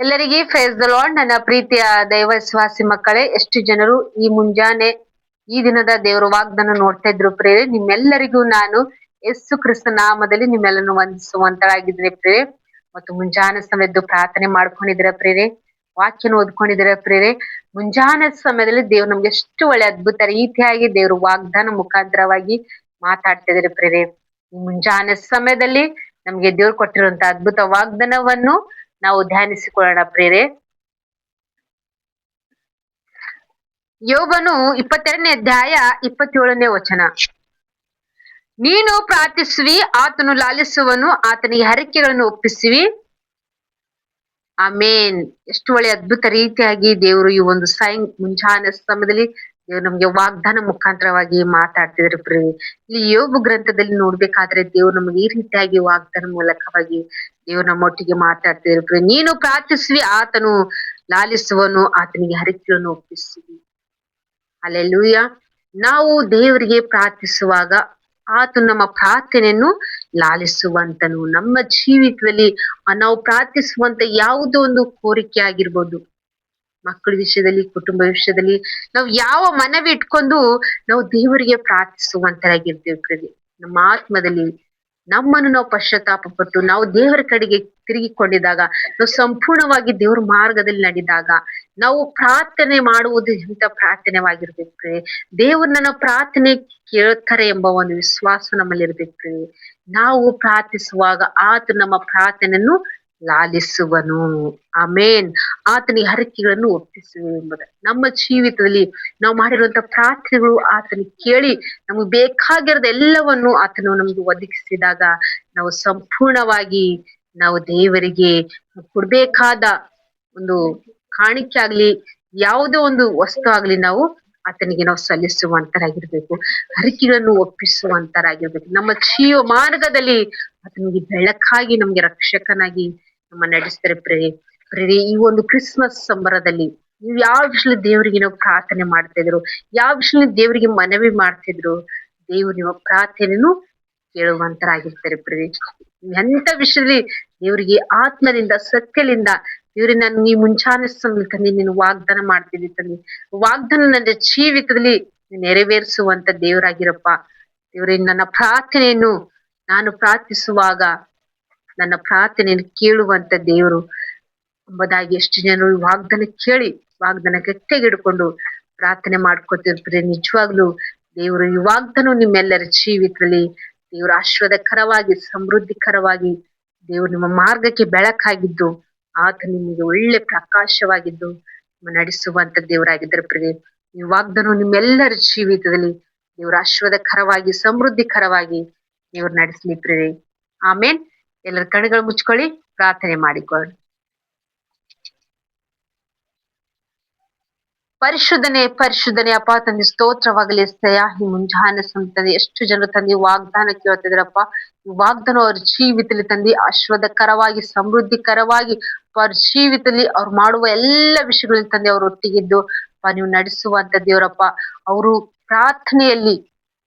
ಎಲ್ಲರಿಗೆ face the lord ನನ್ನ ಪ್ರೀತಿಯ ದೈವ ವಿಶ್ವಾಸಿ ಮಕ್ಕಳೇ, ಎಷ್ಟು ಜನರು ಈ ಮುಂಜಾನೆ ಈ ದಿನದ ದೇವರ ವಾಗ್ದಾನ ನೋಡ್ತಾ ಇದ್ರು ಪ್ರೇರೆ ನಿಮ್ಮೆಲ್ಲರಿಗೂ ನಾನು ಯೇಸು ಕ್ರಿಸ್ತ ನಾಮದಲ್ಲಿ ನಿಮ್ಮೆಲ್ಲನ್ನು ವಂದಿಸುವಂತಳಾಗಿದ್ರೆ ಪ್ರೇರೆ ಮತ್ತು ಮುಂಜಾನೆ ಸಮಯದ್ದು ಪ್ರಾರ್ಥನೆ ಮಾಡ್ಕೊಂಡಿದ್ರ ಪ್ರೇರೆ ವಾಕ್ಯನ ಓದ್ಕೊಂಡಿದ್ರ ಪ್ರೇರೆ ಮುಂಜಾನೆ ಸಮಯದಲ್ಲಿ ದೇವ್ರು ನಮ್ಗೆ ಎಷ್ಟು ಒಳ್ಳೆ ಅದ್ಭುತ ರೀತಿಯಾಗಿ ದೇವ್ರ ವಾಗ್ದಾನ ಮುಖಾಂತರವಾಗಿ ಮಾತಾಡ್ತಿದ್ರೆ ಪ್ರೇರೆ ಮುಂಜಾನೆ ಸಮಯದಲ್ಲಿ ನಮ್ಗೆ ದೇವ್ರು ಕೊಟ್ಟಿರುವಂತ ಅದ್ಭುತ ವಾಗ್ದಾನವನ್ನು ನಾವು ಧ್ಯಾನಿಸಿಕೊಳ್ಳೋಣ ಪ್ರೇರೆ ಯೋಬನು ಇಪ್ಪತ್ತೆರಡನೇ ಅಧ್ಯಾಯ ಇಪ್ಪತ್ತೇಳನೇ ವಚನ. ನೀನು ಪ್ರಾರ್ಥಿಸುವಿ, ಆತನು ಲಾಲಿಸುವನು, ಆತನಿಗೆ ಹರಕೆಗಳನ್ನು ಒಪ್ಪಿಸುವಿ. ಆಮೇನ್. ಎಷ್ಟು ಒಳ್ಳೆ ಅದ್ಭುತ ರೀತಿಯಾಗಿ ದೇವರು ಈ ಒಂದು ಸಾಯಂ ಮುಂಜಾನೆ ಸಮಯದಲ್ಲಿ ನಮ್ಗೆ ವಾಗ್ದಾನ ಮುಖಾಂತರವಾಗಿ ಮಾತಾಡ್ತಿದ್ರು ಪ್ರಿಯ ಇಲ್ಲಿ ಯೋಗ ಗ್ರಂಥದಲ್ಲಿ ನೋಡ್ಬೇಕಾದ್ರೆ ದೇವ್ರು ನಮ್ಗೆ ಈ ರೀತಿಯಾಗಿ ವಾಗ್ದಾನ ಮೂಲಕವಾಗಿ ದೇವ್ರು ನಮ್ಮೊಟ್ಟಿಗೆ ಮಾತಾಡ್ತಿದ್ರು ಪ್ರಿಯ ನೀನು ಪ್ರಾರ್ಥಿಸುವಿ, ಆತನು ಲಾಲಿಸುವನು, ಆತನಿಗೆ ಹರಿಕೆಯನ್ನು ಒಪ್ಪಿಸುವಿ ಅಲ್ಲೆಲ್ಲೂಯ ನಾವು ದೇವರಿಗೆ ಪ್ರಾರ್ಥಿಸುವಾಗ ಆತ ನಮ್ಮ ಪ್ರಾರ್ಥನೆಯನ್ನು ಲಾಲಿಸುವಂತನು. ನಮ್ಮ ಜೀವಿತದಲ್ಲಿ ನಾವು ಪ್ರಾರ್ಥಿಸುವಂತ ಯಾವುದೋ ಒಂದು ಕೋರಿಕೆ ಆಗಿರ್ಬೋದು. ಮಕ್ಕಳ ವಿಷಯದಲ್ಲಿ, ಕುಟುಂಬ ವಿಷಯದಲ್ಲಿ ನಾವು ಯಾವ ಮನವಿ ಇಟ್ಕೊಂಡು ನಾವು ದೇವರಿಗೆ ಪ್ರಾರ್ಥಿಸುವಂತರಾಗಿರ್ತೀವಿ ಪ್ರತಿ ನಮ್ಮ ಆತ್ಮದಲ್ಲಿ ನಮ್ಮನ್ನು ನಾವು ಪಶ್ಚಾತ್ತಾಪ ಪಟ್ಟು ನಾವು ದೇವರ ಕಡೆಗೆ ತಿರುಗಿಕೊಂಡಿದಾಗ ನಾವು ಸಂಪೂರ್ಣವಾಗಿ ದೇವರ ಮಾರ್ಗದಲ್ಲಿ ನಡೆದಾಗ, ನಾವು ಪ್ರಾರ್ಥನೆ ಮಾಡುವುದು ಎಂತ ಪ್ರಾರ್ಥನೆವಾಗಿರ್ಬೇಕು ದೇವ್ರ ನನ್ನ ಪ್ರಾರ್ಥನೆ ಕೇಳ್ತಾರೆ ಎಂಬ ಒಂದು ವಿಶ್ವಾಸ ನಮ್ಮಲ್ಲಿ ಇರ್ಬೇಕ್ರಿ ನಾವು ಪ್ರಾರ್ಥಿಸುವಾಗ ಆತ ನಮ್ಮ ಪ್ರಾರ್ಥನೆಯನ್ನು ಲಾಲಿಸುವನು. ಆಮೇನ್. ಆತನ ಹರಕೆಗಳನ್ನು ಒಪ್ಪಿಸುವೆ ಎಂಬುದ. ನಮ್ಮ ಜೀವಿತದಲ್ಲಿ ನಾವು ಮಾಡಿರುವಂತ ಪ್ರಾರ್ಥನೆಗಳು ಆತನ ಕೇಳಿ ನಮಗೆ ಬೇಕಾಗಿರೋದ ಎಲ್ಲವನ್ನು ಆತನು ನಮ್ಗೆ ಒದಗಿಸಿದಾಗ ನಾವು ಸಂಪೂರ್ಣವಾಗಿ ನಾವು ದೇವರಿಗೆ ಕೊಡ್ಬೇಕಾದ ಒಂದು ಕಾಣಿಕೆ ಆಗ್ಲಿ, ಯಾವುದೇ ಒಂದು ವಸ್ತು ಆಗ್ಲಿ ನಾವು ಆತನಿಗೆ ನಾವು ಸಲ್ಲಿಸುವಂತರಾಗಿರ್ಬೇಕು. ಹರಕೆಗಳನ್ನು ಒಪ್ಪಿಸುವಂತರಾಗಿರ್ಬೇಕು. ನಮ್ಮ ಜೀವ ಮಾರ್ಗದಲ್ಲಿ ಆತನಿಗೆ ಬೆಳಕಾಗಿ ನಮ್ಗೆ ರಕ್ಷಕನಾಗಿ ನಮ್ಮ ನಡೆಸ್ತಾರೆ ಪ್ರೇರಿ ಪ್ರೇರಿ ಈ ಒಂದು ಕ್ರಿಸ್ಮಸ್ ಸಂಬರದಲ್ಲಿ ನೀವು ಯಾವ ವಿಷಯದಲ್ಲಿ ದೇವರಿಗೆ ನಾವು ಪ್ರಾರ್ಥನೆ ಮಾಡ್ತಾ ಇದ್ರು, ಯಾವ ವಿಷಯದಲ್ಲಿ ದೇವರಿಗೆ ಮನವಿ ಮಾಡ್ತಿದ್ರು ದೇವ್ರು ನಿಮ್ಮ ಪ್ರಾರ್ಥನೆಯನ್ನು ಕೇಳುವಂತರಾಗಿರ್ತಾರೆ ಪ್ರೇರಿ ಎಂತ ವಿಷಯದಲ್ಲಿ ದೇವರಿಗೆ ಆತ್ಮದಿಂದ, ಸತ್ಯದಿಂದ ದೇವ್ರಿ ನಾನು ನೀ ಮುಂಚಾನೆ ತಂದಿ, ನೀನು ವಾಗ್ದಾನ ಮಾಡ್ತಿದ್ದಿ ತಂದೆ. ವಾಗ್ದಾನ ನನ್ನ ಜೀವಿತದಲ್ಲಿ ನೆರವೇರಿಸುವಂತ ದೇವರಾಗಿರಪ್ಪ. ಇವ್ರಿ, ನನ್ನ ಪ್ರಾರ್ಥನೆಯನ್ನು ನಾನು ಪ್ರಾರ್ಥಿಸುವಾಗ ನನ್ನ ಪ್ರಾರ್ಥನೆಯನ್ನು ಕೇಳುವಂತ ದೇವರು ಎಂಬುದಾಗಿ ಎಷ್ಟು ಜನರು ವಾಗ್ದಾನ ಕೇಳಿ, ವಾಗ್ದಾನ ತೆಗೆದುಕೊಂಡು ಪ್ರಾರ್ಥನೆ ಮಾಡ್ಕೊತಿರ್ತಾರೆ. ನಿಜವಾಗ್ಲೂ ದೇವರು ಈ ವಾಗ್ದಾನ ನಿಮ್ಮೆಲ್ಲರ ಜೀವಿತದಲ್ಲಿ ದೇವರು ಆಶ್ವಾದಕರವಾಗಿ ಸಮೃದ್ಧಿಕರವಾಗಿ ದೇವರು ನಿಮ್ಮ ಮಾರ್ಗಕ್ಕೆ ಬೆಳಕಾಗಿದ್ದು ಆತ ನಿಮಗೆ ಒಳ್ಳೆ ಪ್ರಕಾಶವಾಗಿದ್ದು ನಡೆಸುವಂತ ದೇವರಾಗಿದ್ದಾರೆ ಪ್ರಿಯ ಈ ನಿಮ್ಮೆಲ್ಲರ ಜೀವಿತದಲ್ಲಿ ನೀವು ರಾಶ್ವದಕರವಾಗಿ ಸಮೃದ್ಧಿಕರವಾಗಿ ನೀವು ನಡೆಸಲಿ ಪ್ರಿಯ ಆಮೇನ್. ಎಲ್ಲರ ಕಣ್ಣುಗಳು ಮುಚ್ಕೊಳ್ಳಿ. ಪ್ರಾರ್ಥನೆ ಮಾಡಿಕೊಳ್ಳಿ. ಪರಿಶುದ್ಧನೆ ಪರಿಶುದ್ಧನೆ, ಅಪ್ಪ ತಂದೆ, ಸ್ತೋತ್ರವಾಗಲಿ, ಸಯಾಹಿ ಮುಂಜಾನೆ ಸಂತಾನೆ ಎಷ್ಟು ಜನರು ತಂದೆ ವಾಗ್ದಾನ ಕೇಳ್ತಿದ್ರಪ್ಪ. ವಾಗ್ದಾನ ಅವ್ರ ಜೀವಿತದಲ್ಲಿ ತಂದೆ ಅಶ್ವದಕರವಾಗಿ ಸಮೃದ್ಧಿಕರವಾಗಿ ಅವ್ರ ಜೀವಿತದಲ್ಲಿ ಅವ್ರು ಮಾಡುವ ಎಲ್ಲ ವಿಷಯಗಳಲ್ಲಿ ತಂದೆ ಅವ್ರ ಒಟ್ಟಿಗಿದ್ದು ನೀವು ನಡೆಸುವಂತ ದೇವರಪ್ಪ, ಅವರು ಪ್ರಾರ್ಥನೆಯಲ್ಲಿ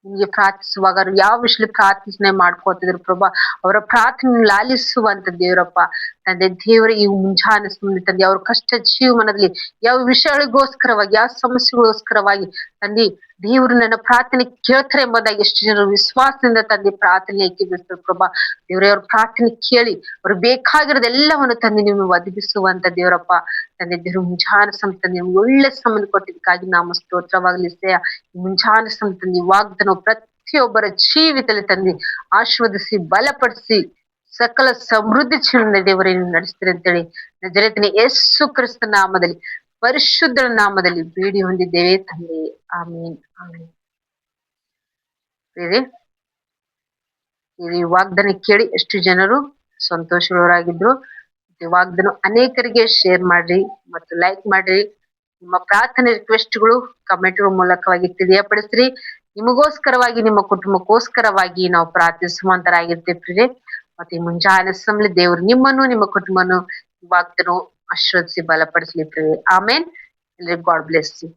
ನಿಮ್ಗೆ ಪ್ರಾರ್ಥಿಸುವಾಗ ಯಾವ ವಿಷಯದಲ್ಲಿ ಪ್ರಾರ್ಥನೆ ಮಾಡ್ಕೋತಿದ್ರು ಪ್ರಭಾ? ಅವರ ಪ್ರಾರ್ಥನೆ ಲಾಲಿಸುವಂತ ದೇವರಪ್ಪ. ತಂದೆ, ದೇವರ, ಈ ಮುಂಜಾನೆ ತಂದೆ, ಅವ್ರ ಕಷ್ಟ ಜೀವನದಲ್ಲಿ ಯಾವ ವಿಷಯಗಳಿಗೋಸ್ಕರವಾಗಿ, ಯಾವ ಸಮಸ್ಯೆಗೋಸ್ಕರವಾಗಿ ತಂದೆ ದೇವರು ನನ್ನ ಪ್ರಾರ್ಥನೆ ಕೇಳ್ತಾರೆ ಎಂಬುದಾಗಿ ಎಷ್ಟು ಜನರು ವಿಶ್ವಾಸದಿಂದ ತಂದೆ ಪ್ರಾರ್ಥನೆ ಏಕಿಬಿಡ್ತಾರೆ ಪ್ರಭಾ. ದೇವರೇ, ಅವ್ರ ಪ್ರಾರ್ಥನೆ ಕೇಳಿ, ಅವ್ರು ಬೇಕಾಗಿರೋದೆಲ್ಲವನ್ನು ತಂದೆ ನೀವು ಒದಗಿಸುವಂತ ದೇವರಪ್ಪ. ತಂದೆ, ದೇವರು ಮುಂಜಾನ ಸಮ ತಂದೆ ಒಳ್ಳೆ ಸಂಬಂಧ ಕೊಟ್ಟಿದ್ದಕ್ಕಾಗಿ ನಾಮ ಸ್ತೋತ್ರವಾಗಲಿ ಸೇ ಸಮ ತಂದೆ ವಾಗ್ದಾನ ಪ್ರತಿಯೊಬ್ಬರ ಜೀವಿತದಲ್ಲಿ ತಂದೆ ಆಶೀರ್ವದಿಸಿ, ಬಲಪಡಿಸಿ, ಸಕಲ ಸಮೃದ್ಧಿ ಚಿನ್ನ ದೇವರೇ, ನೀವು ನಡೆಸ್ತೀರಿ ಅಂತೇಳಿ. ನಜರೇತಿನ ಯೇಸು ಕ್ರಿಸ್ತ ನಾಮದಲ್ಲಿ ಪರಿಶುದ್ಧ ನಾಮದಲ್ಲಿ ಬೇಡಿ ಹೊಂದಿದ್ದೇವೆ ತಂದೆ. ಆಮೇನ್. ಆಮೀನ್. ಈ ವಾಗ್ದಾನ ಕೇಳಿ ಎಷ್ಟು ಜನರು ಸಂತೋಷಗಳವರಾಗಿದ್ರು ವಾಗ್ದಾನ ಅನೇಕರಿಗೆ ಶೇರ್ ಮಾಡ್ರಿ ಮತ್ತು ಲೈಕ್ ಮಾಡ್ರಿ. ನಿಮ್ಮ ಪ್ರಾರ್ಥನೆ ರಿಕ್ವೆಸ್ಟ್ಗಳು ಕಮೆಂಟ್ಗಳ ಮೂಲಕವಾಗಿ ತಿಳಿಯಪಡಿಸ್ರಿ. ನಿಮಗೋಸ್ಕರವಾಗಿ, ನಿಮ್ಮ ಕುಟುಂಬಕ್ಕೋಸ್ಕರವಾಗಿ ನಾವು ಪ್ರಾರ್ಥಿಸುವಂತರಾಗಿರ್ತೀವಿ ಮತ್ತೆ ಮುಂಜಾನೆ ಸಮಯ ದೇವರು ನಿಮ್ಮನ್ನು, ನಿಮ್ಮ ಕುಟುಂಬನು ವಾಗ್ದನು ಆಶ್ರದಿಸಿ ಬಲಪಡಿಸ್ಲಿ ಆಮೇನ್ ಗಾಡ್ ಬ್ಲೆಸ್ ಯು